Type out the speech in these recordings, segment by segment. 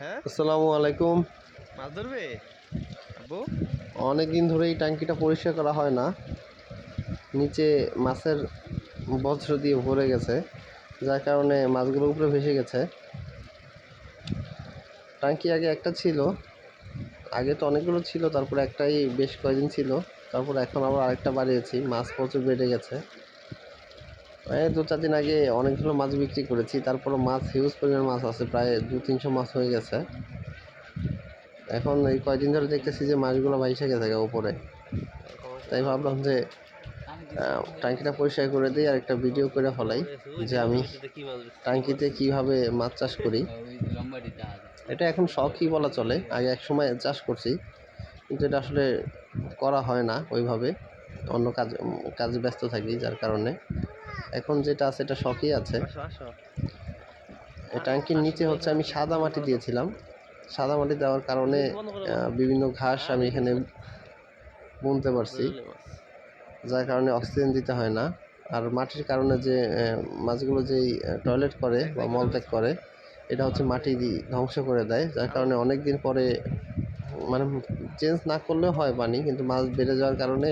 হ্যাঁ? আসসালামু আলাইকুম। মাছ ধরবে? আব্বু? অনেক দিন ধরে এই ট্যাঙ্কিটা পরিষ্কার করা হয় না। নিচে মাছের বজ্র দিয়ে ভরে গেছে যার কারণে মাছগুলো উপরে ভেসে গেছে। ট্যাঙ্কি আগে একটা ছিল আগে তো অনেকগুলো ছিল তারপরে একটাই বেশ কয়েকদিন ছিল। তারপর এখন আবার আরেকটা বাড়িয়েছি মাছ প্রচুর বেড়ে গেছে। দু চার দিন আগে অনেকগুলো মাছ বিক্রি করেছি তারপরে মাছ হিউজ পরিমাণ মাছ আছে প্রায় দু তিনশো মাছ হয়ে গেছে। এখন এই কয়দিন ধরে দেখতেছি যে মাছগুলো ভাইসে গেছে উপরে। তাই ভাবলাম যে আহ, ট্যাঙ্কিটা পরিষ্কার করে দিই আর একটা ভিডিও করে ফেলাই যে আমি ট্যাঙ্কিতে কীভাবে মাছ চাষ করি। এটা এখন শখই বলা চলে আগে এক সময় চাষ করছি কিন্তু এটা আসলে করা হয় না ওইভাবে। অন্য কাজ কাজে ব্যস্ত থাকি যার কারণে। এখন যেটা আছে এটা শখই আছে। এই ট্যাঙ্কির নিচে হচ্ছে আমি সাদা মাটি দিয়েছিলাম। সাদা মাটি দেওয়ার কারণে বিভিন্ন ঘাস আমি এখানে বুনতে পারছি। যার কারণে অক্সিজেন দিতে হয় না। আর মাটির কারণে যে মাছগুলো যেই টয়লেট করে বা মলত্যাগ করে এটা হচ্ছে মাটি ধ্বংস করে দেয়। যার কারণে অনেক দিন পরে মানে চেঞ্জ না করলেও হয় পানি কিন্তু মাছ বেড়ে যাওয়ার কারণে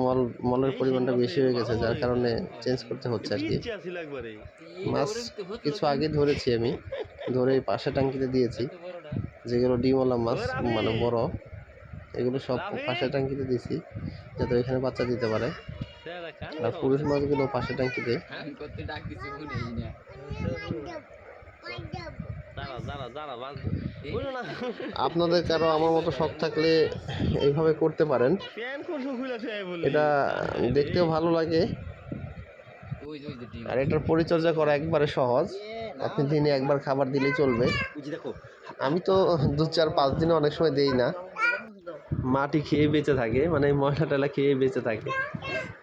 মল মলের পরিমাণটা বেশি হয়ে গেছে যার কারণে চেঞ্জ করতে হচ্ছে আর কি। মাছ কিছু আগে ধরেছি আমি ধরে এই পাশে টাঙ্কিতে দিয়েছি যেগুলো ডিমওয়ালা মাছ মানে বড় এগুলো সব পাশে টাঙ্কিতে দিয়েছি যাতে এখানে বাচ্চা দিতে পারে। আর পুরুষ মাছগুলো পাশে টাঙ্কিতে দাঁড়া দাঁড়া দাঁড়া আপনাদের কারও আমার মতো শখ থাকলে এইভাবে করতে পারেন। এটা দেখতেও ভালো লাগে। আর এটার পরিচর্যা করা একবারে সহজ। আপনি দিনে একবার খাবার দিলেই চলবে। আমি তো দু চার পাঁচ দিনে অনেক সময় দেই না। মাটি খেয়ে বেঁচে থাকে মানে ময়লা টয়লা খেয়ে বেঁচে থাকে।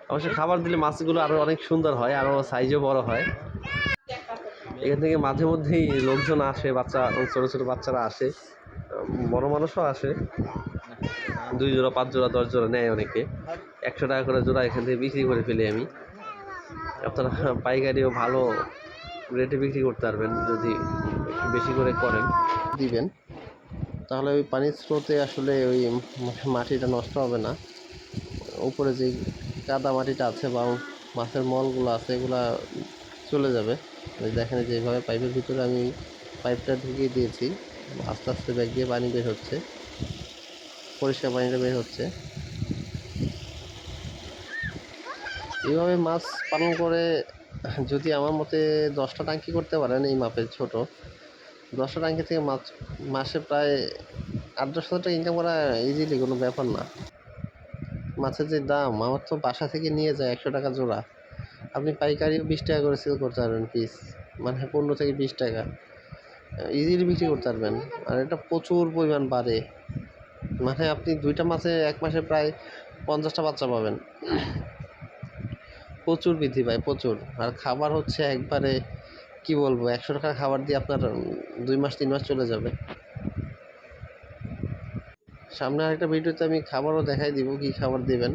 অবশ্য খাবার দিলে মাছগুলো আরও অনেক সুন্দর হয় আরও সাইজও বড় হয়। এখান থেকে মাঝে মধ্যেই লোকজন আসে, বাচ্চা, ছোটো ছোটো বাচ্চারা আসে, বড় মানুষও আসে। দুই জোড়া, পাঁচ জোড়া, দশ জোড়া নেয় অনেকে। একশো টাকা করে জোড়া এখান থেকে বিক্রি করে ফেলি আমি। আপনারা পাইকারিও ভালো রেটে বিক্রি করতে পারবেন যদি বেশি করে করেন। দিবেন। তাহলে ওই পানির স্রোতে আসলে ওই মাটিটা নষ্ট হবে না। উপরে যে কাদা মাটিটা আছে বা মাছের মলগুলো আছে, এগুলা চলে যাবে। দেখেন যে এইভাবে পাইপের ভিতরে আমি পাইপটা ঢুকিয়ে দিয়েছি। আস্তে আস্তে ব্যাগ দিয়ে পানি বের হচ্ছে। পরিষ্কার পানিটা বের হচ্ছে। এইভাবে মাছ পালন করে যদি আমার মতে দশটা টাঙ্কি করতে পারেন এই মাপের ছোট, দশটা টাঙ্কি থেকে মাছ, মাসে প্রায় আট দশ হাজার টাকা ইনকাম করা ইজিলি কোনো ব্যাপার না। মাছের যে দাম, আমার তো বাসা থেকে নিয়ে যায় একশো টাকা জোড়া। আপনি পাইকারিও বিশ টাকা করে সেল করতে পারবেন পিস মানে পনেরো থেকে বিশ টাকা। ইজিলি বিক্রি করতে পারবেন। আর এটা প্রচুর পরিমাণ বাড়ে। মানে আপনি দুইটা মাসে, এক মাসে প্রায় পঞ্চাশটা বাচ্চা পাবেন। প্রচুর বৃদ্ধি পায় প্রচুর। আর খাবার হচ্ছে একবারে, কি বলব, একশো টাকার খাবার দিয়ে আপনার দুই মাস, তিন মাস চলে যাবে। সামনে আরেকটা ভিডিওতে আমি খাবারও দেখাই দিব, কি খাবার দেবেন।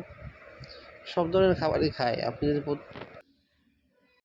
সব ধরনের খাবারই খায়। আপনি যদি